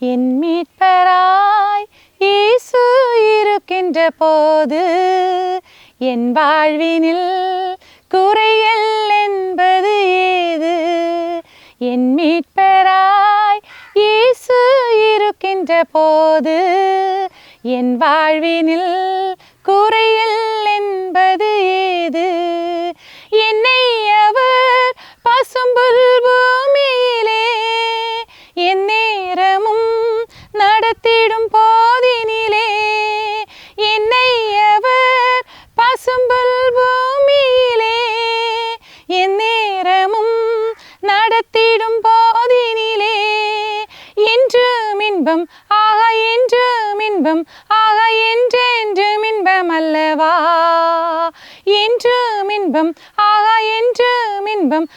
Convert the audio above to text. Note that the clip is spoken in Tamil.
என் மீட்பராய் இயேசு இருக்கின்ற போது என் வாழ்வினில் குறையல் என்பது ஏது? என் மீட்பராய் இயேசு இருக்கின்ற போது என் வாழ்வினில் குறை என்றும் இன்பம். ஆக என்றும் இன்பம். ஆக என்று இன்பம் அல்லவா? என்று இன்பம். ஆக என்று இன்பம்.